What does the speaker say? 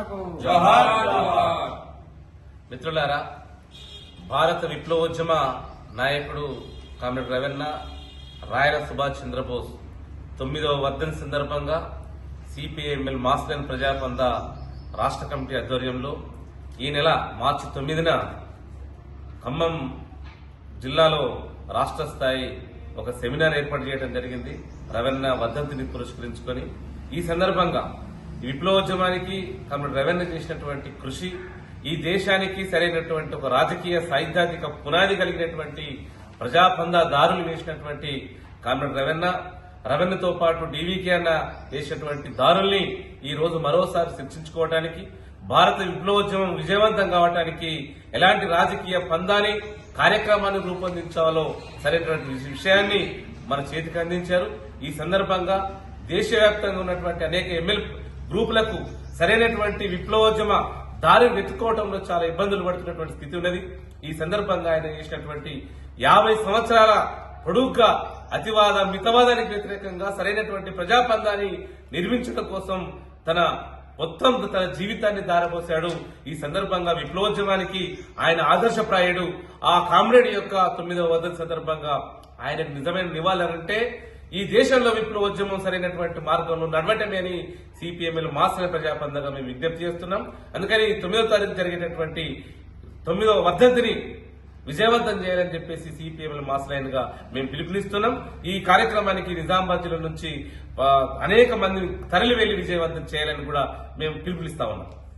రవణకు మిత్రులారా భారత విప్లవోద్యమ నాయకుడు కామ్రేడ్ రవెన్న రాయల సుభాష్ చంద్రబోస్ తొమ్మిదవ వర్ధన్ సందర్భంగా సిపిఐఎంఎల్ మాస్లైన్ ప్రజాపంద రాష్ట్ర కమిటీ ఆధ్వర్యంలో ఈ నెల మార్చి తొమ్మిదిన ఖమ్మం జిల్లాలో రాష్ట్ర స్థాయి ఒక సెమినార్ ఏర్పాటు చేయడం జరిగింది. రవెన్న వర్ధంతిని పురస్కరించుకొని ఈ సందర్భంగా ఈ విప్లవోద్యమానికి కామ్రేడ్ రెవెన్యూ చేసినటువంటి కృషి ఈ దేశానికి సరైనటువంటి ఒక రాజకీయ సైద్ధాంతిక పునాది కలిగినటువంటి ప్రజాపందాదారులు వేసినటువంటి కామ్రేడ్ రవెన్న రవెన్నతో పాటు డీవీకే అన్న వేసినటువంటి దారుల్ని ఈ రోజు మరోసారి శిక్షించుకోవడానికి భారత విప్లవోద్యమం విజయవంతం కావడానికి ఎలాంటి రాజకీయ పందాన్ని కార్యక్రమాన్ని రూపొందించాలో సరైనటువంటి విషయాన్ని మన చేతికి అందించారు. ఈ సందర్భంగా దేశవ్యాప్తంగా ఉన్నటువంటి అనేక ఎమ్మెల్యే గ్రూపులకు సరైనటువంటి విప్లవోద్యమ దారి వెతుక్కోవడంలో చాలా ఇబ్బందులు పడుతున్నటువంటి స్థితి ఉన్నది. ఈ సందర్భంగా ఆయన చేసినటువంటి యాభై సంవత్సరాల పొడుగ్గా అతివాద మితవాదానికి వ్యతిరేకంగా సరైనటువంటి ప్రజాపందాన్ని నిర్మించడం కోసం తన మొత్తం తన జీవితాన్ని దారపోశాడు ఈ సందర్భంగా విప్లవోద్యమానికి ఆయన ఆదర్శప్రాయుడు. ఆ కామ్రేడ్ యొక్క తొమ్మిదవ వద్ద సందర్భంగా ఆయనకు నిజమైన నివాళులంటే ఈ దేశంలో విప్లవోద్యమం సరైనటువంటి మార్గంలో నడవటమే అని సిపిఎంఎల్ మాసిన ప్రజాపందంగా మేము విజ్ఞప్తి చేస్తున్నాం. అందుకని తొమ్మిదవ తారీఖు జరిగేటటువంటి తొమ్మిదవ వర్ధంతిని విజయవంతం చేయాలని చెప్పేసి సిపిఎంల మాస్ లైన్గా మేము పిలుపునిస్తున్నాం. ఈ కార్యక్రమానికి నిజామాబాద్ జిల్లా నుంచి అనేక మందిని తరలి వెళ్ళి విజయవంతం చేయాలని కూడా మేము పిలుపునిస్తా ఉన్నాం.